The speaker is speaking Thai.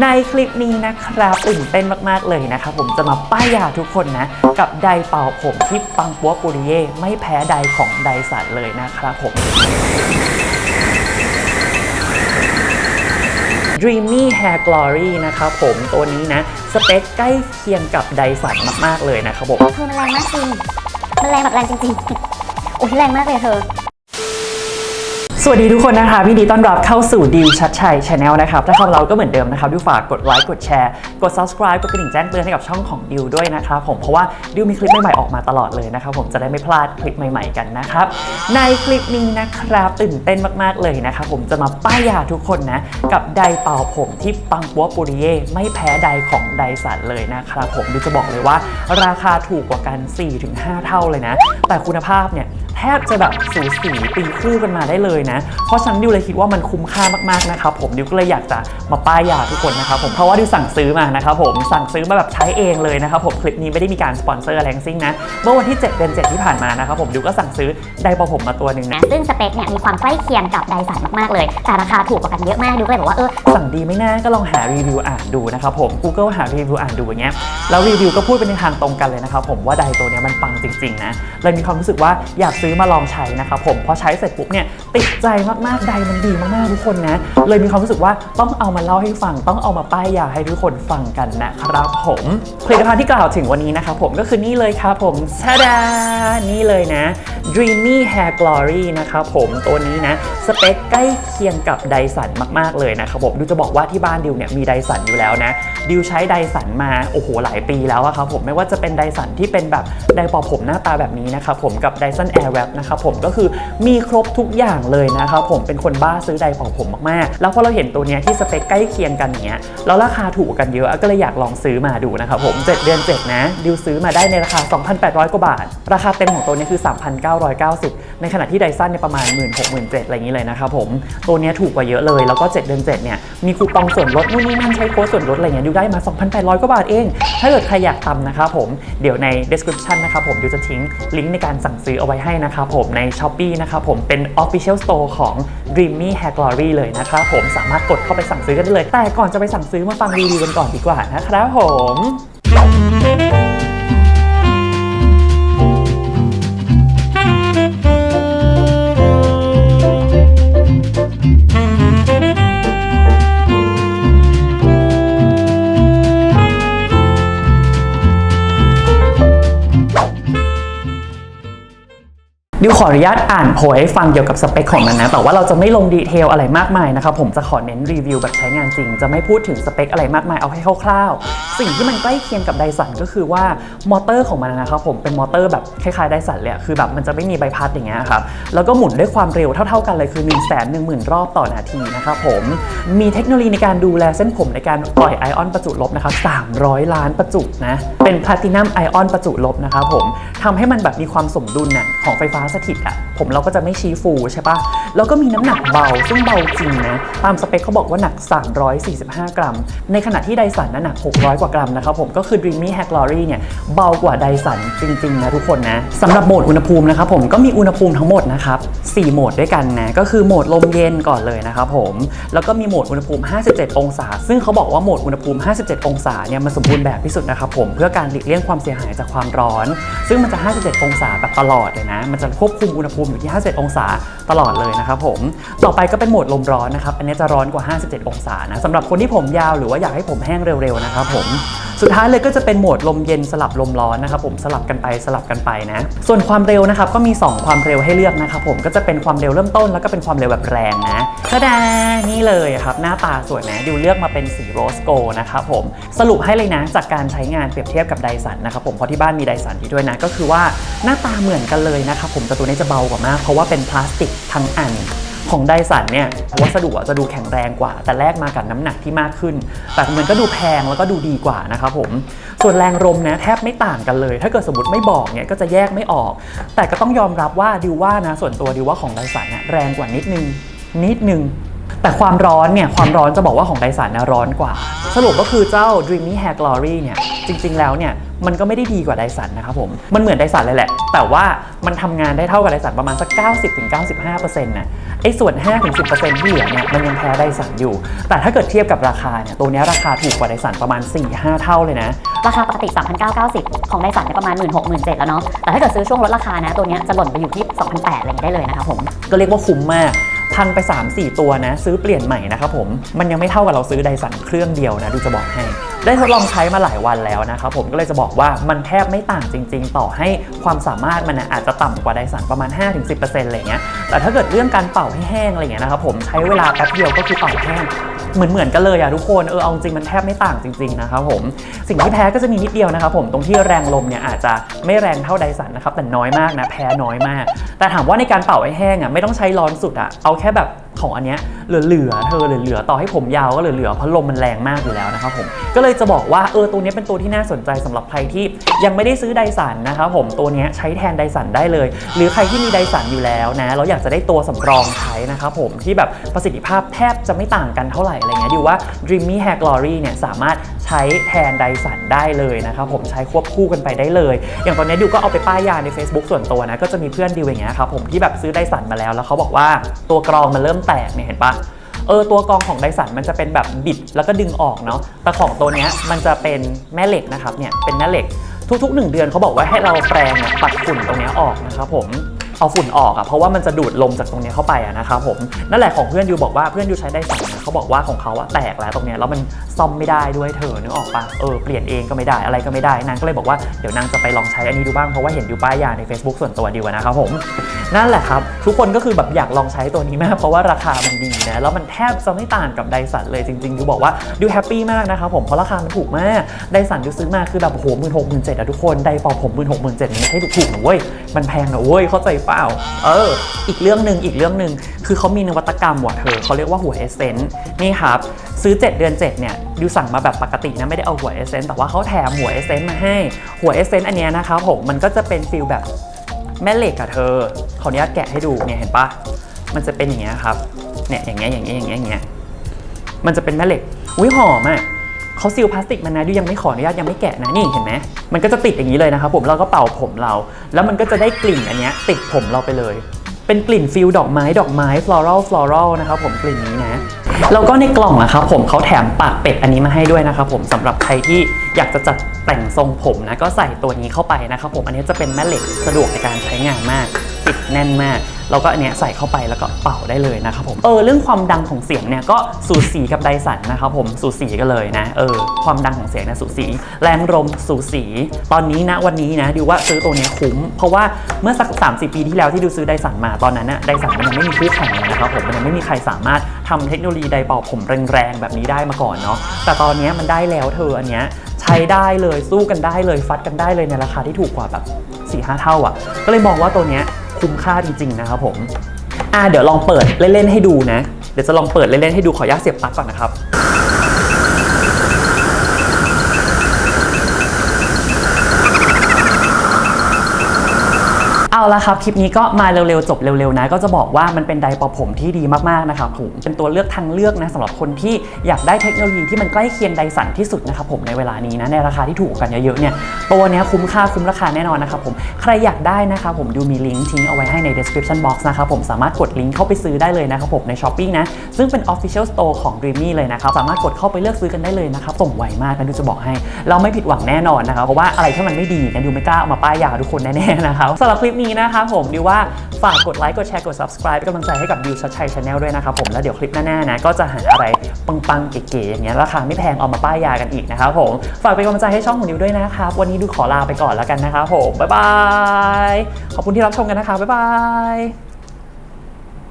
ในคลิปนี้นะครับตื่นเต้นมาก ๆ เลยนะครับผมจะมาป้ายยาทุกคนนะ กับไดเป่าผมที่ปังปัวปุริเย่ไม่แพ้ไดของไดสันเลยนะครับผม Dreamy Hair Glory นะครับผมตัวนี้นะ สเปคใกล้เคียงกับไดสันมาก ๆ เลยนะครับผม เธอมันแรงมากจริง มันแรงแบบแรงจริงๆ โอ้ยแรงมากเลยเธอ สวัสดีทุกคนนะคะพี่ดีต้อนรับเข้าสู่ดิวชัดชัยชาแนลนะครับถ้าชอบเราก็เหมือนเดิมนะครับดิวฝากกดไลค์กดแชร์กด subscribe กดกระดิ่งแจ้งเตือนให้กับช่องของดิวด้วยนะครับผมเพราะว่าดิวมีคลิปใหม่ๆออกมาตลอดเลยนะครับผมจะได้ไม่พลาดคลิปใหม่ๆกันนะครับในคลิปนี้นะครับตื่นเต้นมากๆเลยนะครับผมจะมาป้ายยาทุกคนนะกับไดเป่าผมที่ปังปัวปุริเย่ไม่แพ้ไดของไดสันเลยนะครับผมดิวจะบอกเลยว่า ราคาถูกกว่ากัน 4-5 เท่าเลยนะ แต่คุณภาพเนี่ย ทบจะแบบสูสีตีคู่กันมาได้เลยนะ เพราะฉะนันดิวเลยคิดว่ามันคุ้มค่ามากๆนะครับผมดิวก็เลยอยากจะมาป้ายยาทุกคนนะครับผมเพราะว่าดิวสั่งซื้อมานะครับผมสั่งซื้อมาแบบใช้เองเลยนะครับผมคลิปนี้ไม่ได้มีการสปอนเซอร์อะไรทั้งสิ้นนะเมื่อวันที่ 7 เดือน 7 ที่ผ่านมานะครับผมดิวก็สั่งซื้อไดร์เป่าผมมาตัวหนึ่งนะนะซึ่งสเปคเนี่ยมีความใกล้เคียงกับไดสันมากๆเลย แต่ราคาถูกกว่ากันเยอะมากดูก็เลยบอกว่าเออสั่งดีไม่น่าก็ลองหารีวิวอ่านดูนะครับผม Google หารีวิวอ่านดูอย่างเงี้ยแล้วรีวิวก็พูดไปในทางตรงกันเลยนะครับผมว่าไดร์ตัวเนี้ยมันปังจริงๆนะเลยมีความรู้สึกว่าอยากซื้อมาลองใช้นะครับผมพอใช้เสร็จปุ๊บเนี่ยติดใจมากๆไดมันดีมากๆทุกคนนะ เลยมีความรู้สึกว่าต้องเอามาเล่าให้ฟัง ต้องเอามาป้ายยาให้ทุกคนฟังกันนะครับผมผลิตภัณฑ์ที่กล่าวถึงวันนี้นะครับผมก็คือนี่เลยครับผมชาดานี่เลยนะ Dreamy Hair Glory นะครับผมตัวนี้นะ สเปคใกล้เคียงกับไดสันมาก ๆ เลยนะครับผมดิวจะบอกว่าที่บ้านดิวเนี่ยมีไดสันอยู่แล้วนะ ดิวใช้ไดสันมาโอ้โหหลายปีแล้วอะครับผมไม่ว่าจะเป็นไดสันที่เป็นแบบไดร์เป่าผมหน้าตาแบบนี้นะครับผมกับ Dyson Airwrap นนะครับผมก็คือมีครบทุกอย่างเลยนะครับผมเป็นคนบ้าซื้อไดร์เป่าผมมากๆ แล้วพอเราเห็นตัวเนี้ยที่สเปคใกล้เคียงกันเงี้ยแล้วราคาถูกกันเยอะก็เลยอยากลองซื้อมาดูนะครับผม 7 เดือน 7 นะดิวซื้อมาได้ในราคา 2,800 กว่าบาท ราคาเต็มของตัวนี้คือ 3,990 ในขณะที่ไดซันเนี่ยประมาณ 1 6 0 0 0 7อะไรอย่างนี้เลยนะครับผม ตัวเนี้ยถูกกว่าเยอะเลย แล้วก็ 7 เดือน 7 เนี่ย มีคูปองส่วนลดนู่นนี่นั่นใช้โค้ดส่วนลดอะไรเงี้ยดิวได้มา 2,800 กว่าบาทเอง ถ้าเกิดใครอยากทำนะครับผมเดี๋ยวใน description นะครับผมดิวจะทิ้งลิงก์ในการสั่งซื้อเอาไว้ให้นะครับผมใน s h อ p e e นะครับผมเป็น official store ของ Dreamy Hair Glory เลยนะครับผมสามารถกดเข้าไปสั่งซื้อกันได้เลย แต่ก่อนจะไปสั่งซื้อมาฟังรีวิวกันก่อนดีกว่านะครับผม ดิวขออนุญาตอ่านโพยให้ฟังเกี่ยวกับสเปคของมันนะ แต่ว่าเราจะไม่ลงดีเทลอะไรมากมายนะครับผมจะขอเน้นรีวิวแบบใช้งานจริง จะไม่พูดถึงสเปคอะไรมากมายเอาให้คร่าวๆ สิ่งที่มันใกล้เคียงกับไดสันก็คือว่ามอเตอร์ของมันนะครับผมเป็นมอเตอร์แบบคล้ายๆไดสันเลยคือแบบมันจะไม่มีใบพัดอย่างเงี้ยครับแล้วก็หมุนด้วยความเร็วเท่าๆกันเลยคือ1 1 0 0 0 0 รอบต่อนาทีนะครับผมมีเทคโนโลยีในการดูแลเส้นผมในการปล่อยไอออนประจุลบนะครับ300 ล้านประจุนะเป็นแพลตินัมไอออนประจุลบนะครับผมทำให้มันแบบมีความสมดุลน่ะของไฟฟ้าสถิตอะผมเราก็จะไม่ชี้ฟูใช่ปะแล้วก็มีน้ำหนักเบาซึ่งเบาจริงนะตามสเปคเขาบอกว่าหนัก 345 กรัม ในขณะที่ไดสันนะหนัก 600 กว่ากรัมนะครับผมก็คือ Dreamy Hair Glory เนี่ยเบากว่าไดสันจริงๆนะทุกคนนะสำหรับโหมดอุณหภูมินะครับผมก็มีอุณหภูมิทั้งหมดนะครับ4โหมดด้วยกันนะก็คือโหมดลมเย็นก่อนเลยนะครับผมแล้วก็มีโหมดอุณหภูมิ 57 องศา ซึ่งเขาบอกว่าโหมดอุณหภูมิ 57 องศาเนี่ยมันสมบูรณ์แบบที่สุดนะครับผมเพื่อการหลีกเลี่ยงความเสียหายจากความร้อน ซึ่งมันจะ 57 องศาแบบตลอดเลยนะมันจะควบคุมอุณหภูมิอยู่ที่57องศาตลอดเลยนะครับผม ต่อไปก็เป็นโหมดลมร้อนนะครับ อันนี้จะร้อนกว่า 57 องศานะสำหรับคนที่ผมยาวหรือว่าอยากให้ผมแห้งเร็วๆนะครับผม สุดท้ายเลยก็จะเป็นโหมดลมเย็นสลับลมร้อนนะครับผมสลับกันไปสลับกันไปนะ ส่วนความเร็วนะครับก็มี 2 ความเร็วให้เลือกนะครับผมก็จะเป็นความเร็วเริ่มต้น แล้วก็เป็นความเร็วแบบแรงนะกระดานี่เลยครับหน้าตาสวยนะดิวเลือกมาเป็นสีโรสโกนะครับผมสรุปให้เลยนะจากการใช้งานเปรียบเทียบกับไดสันนะครับผมเพราะที่บ้านมีไดสันอยู่ด้วยนะก็คือว่าหน้าตาเหมือนกันเลยนะครับผมแต่ตัวนี้จะเบากว่ามาก เพราะว่าเป็นพลาสติกทั้งอัน ของไดสันเนี่ยวัสดุจะดูแข็งแรงกว่า แต่แลกมากับน้ำหนักที่มากขึ้น แต่มันก็ดูแพงแล้วก็ดูดีกว่านะครับผมส่วนแรงลมนะแทบไม่ต่างกันเลย ถ้าเกิดสมมติไม่บอกเนี่ยก็จะแยกไม่ออก แต่ก็ต้องยอมรับว่าดิวว่านะส่วนตัวดิวว่าของไดสันเนี่ยแรงกว่านิดนึงนิดนึง แต่ความร้อนเนี่ย ความร้อนจะบอกว่าของไดสันนะร้อนกว่า สรุปก็คือเจ้า Dreamy Hair Glory เนี่ย จริง ๆ แล้วเนี่ยมันก็ไม่ได้ดีกว่าไดสันนะครับผม มันเหมือนไดสันเลยแหละ แต่ว่ามันทำงานได้เท่ากับไดสันประมาณสัก 90-95%นะไอ้ส่วน 5-10%ที่เหลือเนี่ยมันยังแพ้ไดสันอยู่ แต่ถ้าเกิดเทียบกับราคาเนี่ยตัวเนี้ยราคาถูกกว่าไดสันประมาณ 4-5 เท่าเลยนะ ราคาปกติ 3,990 ของไดสันเนี่ยประมาณ 16 0 0 0แล้วเนาะ แต่ถ้าเกิดซื้อช่วงลดราคานะตัวเนี้ยจะหล่นไปอยู่ที่2,800อะไรอย่างงี้ได้เลยนะครับผม ก็เรียกว่าคุ้มมาก พังไป 3-4 ตัวนะ ซื้อเปลี่ยนใหม่นะครับผม มันยังไม่เท่ากับเราซื้อไดสันเครื่องเดียวนะดูจะบอกให้ ได้ทดลองใช้มาหลายวันแล้วนะครับผมก็เลยจะบอกว่ามันแทบไม่ต่างจริง ๆ ต่อให้ความสามารถมันนะอาจจะต่ำกว่าไดสันประมาณ 5-10%อะไรเงี้ยแต่ถ้าเกิดเรื่องการเป่าให้แห้งอะไรเงี้ยนะครับผมใช้เวลาแป๊บเดียวก็คือเป่าแห้ง เหมือนเหมือนกันเลยอะทุกคนเออเอาจริงมันแทบไม่ต่างจริง ๆ นะครับผมสิ่งที่แพ้ก็จะมีนิดเดียวนะครับผมตรงที่แรงลมเนี่ยอาจจะไม่แรงเท่าไดสันนะครับแต่น้อยมากนะแพ้น้อยมาก แต่ถามว่าในการเป่าให้แห้งอะไม่ต้องใช้ร้อนสุดอะเอาแค่แบบ ของอันเนี้ยเหลือๆเธอเหลือๆต่อให้ผมยาวก็เหลือๆเพราะลมมันแรงมากอยู่แล้วนะครับผมก็เลยจะบอกว่าเออตัวเนี้ยเป็นตัวที่น่าสนใจสำหรับใครที่ยังไม่ได้ซื้อไดสันนะครับผมตัวเนี้ยใช้แทนไดสันได้เลย หรือใครที่มีไดสันอยู่แล้วนะเราอยากจะได้ตัวสำรองใช้นะครับผมที่แบบประสิทธิภาพแทบจะไม่ต่างกันเท่าไหร่อะไรเงี้ยดิวว่า Dreamy Hair Glory เนี่ยสามารถ ช้แทนไดสันได้เลยนะครับผมใช้ควบคู่กันไปได้เลย อย่างตอนนี้ดิวก็เอาไปป้ายยาใน Facebook ส่วนตัวนะก็จะมีเพื่อนดิวอย่างเงี้ยครับผมที่แบบซื้อไดสันมาแล้วแล้วเขาบอกว่าตัวกรองมันเริ่มแตกเนี่ยเห็นปะเออตัวกรองของไดสันมันจะเป็นแบบบิดแล้วก็ดึงออกเนาะแต่ของตัวเนี้ยมันจะเป็นแม่เหล็กนะครับเนี่ยเป็นแม่เหล็กทุกๆ 1 เดือนเขาบอกว่าให้เราแปรงเนี่ยปัดฝุ่นตรงเนี้ยออกนะครับผม เอาฝุ่นออกอะเพราะว่ามันจะดูดลมจากตรงเนี้ยเข้าไปอะนะครับผมนั่นแหละของเพื่อนยูบอกว่าเพื่อนยูใช้ไดสันเขาบอกว่าของเขาอะแตกแล้วตรงเนี้ยแล้วมันซ่อมไม่ได้ด้วยเธอนึกออกปะเออเปลี่ยนเองก็ไม่ได้อะไรก็ไม่ได้นางก็เลยบอกว่าเดี๋ยวนางจะไปลองใช้อันนี้ดูบ้างเพราะว่าเห็นอยู่ป้ายยาใน Facebook ส่วนตัวดิวะนะครับผมนั่นแหละครับ ทุกคนก็คือแบบอยากลองใช้ตัวนี้มากเพราะว่าราคามันดีนะแล้วมันแทบจะไม่ต่างกับไดสันเลยจริงๆดูบอกว่าดูแฮปปี้มากนะครับผมเพราะราคามันถูกมากไดสันดูซื้อมาคือแบบโอ้โหหมื่นหกหมื่นเจ็ดอะทุกคนไดเป่าผมหมื่นหกหมื่นเจ็ดไม่ใช่ถูกๆนะเว้ยมันแพงนะเว้ยเข้าใจเปล่า เออ อีกเรื่องหนึ่งอีกเรื่องหนึ่งคือเขามีนวัตกรรมว่ะเธอเขาเรียกว่าหัวเอเซนต์นี่ครับ ซื้อ 7 เดือน 7 เนี่ยดูสั่งมาแบบปกตินะไม่ได้เอาหัวเอเซนต์แต่ว่าเขาแถมหัวเอเซนต์มาให้ หัวเอเซนต์อันเนี้ยนะครับผมมันก็จะเป็นฟิลแบบแม่เหล็กอะเธอขออนุญาตแกะให้ดูเนี่ยเห็นปะมันจะเป็นอย่างเงี้ยครับเนี่ยอย่างเงี้ยอย่างเงี้ยอย่างเงี้ยอย่างเงี้ยมันจะเป็นแม่เหล็กอุ้ยหอมอะ เขาซีลพลาสติกมันนะดูยังไม่ขออนุญาตยังไม่แกะนะนี่เห็นไหมมันก็จะติดอย่างนี้เลยนะครับผมเราก็เป่าผมเรา แล้วมันก็จะได้กลิ่นอันนี้ติดผมเราไปเลย เป็นกลิ่นฟิลดอกไม้ดอกไม้ floral floral นะครับผมกลิ่นนี้นะแล้วก็ในกล่องนะครับผมเขาแถมปากเป็ดอันนี้มาให้ด้วยนะครับผมสำหรับใครที่อยากจะจัดแต่งทรงผมนะก็ใส่ตัวนี้เข้าไปนะครับผมอันนี้จะเป็นแม่เหล็กสะดวกในการใช้งานมาก ติดแน่นมาก แล้วก็อันเนี้ยใส่เข้าไปแล้วก็เป่าได้เลยนะครับผมเออเรื่องความดังของเสียงเนี่ยก็สูสีกับไดสันนะครับผมสูสีกันเลยนะเออความดังของเสียงเนะสูสีแรงลมสูสีตอนนี้นะวันนี้นะดิวว่าซื้อตัวเนี้ยคุ้ม เพราะว่าเมื่อสัก3าปีที่แล้วที่ดิวซื้อไดสันมาตอนนั้นนะไดสันมันยังไม่มีคู่แข่งเลยนะครับผมมันยังไม่มีใครสามารถทำเทคโนโลยีไดเป่าผมแรงๆแบบนี้ได้มาก่อนเนาะแต่ตอนเนี้ยมันได้แล้วเธออันเนี้ยใช้ได้เลยสู้กันได้เลยฟัดกันได้เลยในราคาที่ถูกกว่าแบบ4ี่ห้าเท่าอะ ก็เลยมองว่าตัวเนี้ย คุ้มค่าจริงๆนะครับผมอ่าเดี๋ยวลองเปิดเล่นๆให้ดูนะ เดี๋ยวจะลองเปิดเล่นๆให้ดูขออนุญาตเสียบปลั๊กก่อนนะครับ เอาละครับ คลิปนี้ก็มาเร็วๆ จบเร็วๆนะ ก็จะบอกว่ามันเป็นไดร์เป่าผมที่ดีมากๆนะครับผมเป็นตัวเลือกทางเลือกนะสำหรับคนที่อยากได้เทคโนโลยีที่มันใกล้เคียงไดสันที่สุดนะครับผมในเวลานี้นะในราคาที่ถูกกันเยอะๆเนี่ยตัวนี้คุ้มค่าคุ้มราคาแน่นอนนะครับผมใครอยากได้นะครับผมดูมีลิงก์ทิ้งเอาไว้ให้ใน description box นะครับผมสามารถกดลิงก์เข้าไปซื้อได้เลยนะครับผมใน s h อ p e e นะซึ่งเป็น official store ของ Dreamy เลยนะครับสามารถกดเข้าไปเลือกซื้อกันได้เลยนะครับส่งไวมากนะดูจะบอกให้ เราไม่ผิดหวังแน่นอนนะครับเพราะว่าอะไรที่มันไม่ดีกันดูไม่กล้าเอามาป้ายยาทุกคนแน่ๆนะครับสำหรับคลิปนี้นะครับผมดิวว่าฝากกดไลค์กดแชร์กด subscribe เป็นกำลังใจให้กับดิวชัดชัยชาแนลด้วยนะครับผมแล้วเดี๋ยวคลิปหน้าๆนะก็จะหาอะไรปังๆเก๋ๆอย่างเงี้ยราคาไม่แพงเอามาป้ายยากันอีกนะครับผมฝากเป็นกำลังใจให้ช่องของดิวด้วยนะครับวันนี้ดิวขอลาไปก่อนแล้วกันนะครับผมบ๊ายบายขอบคุณที่รับชมกันนะคะบ๊ายบาย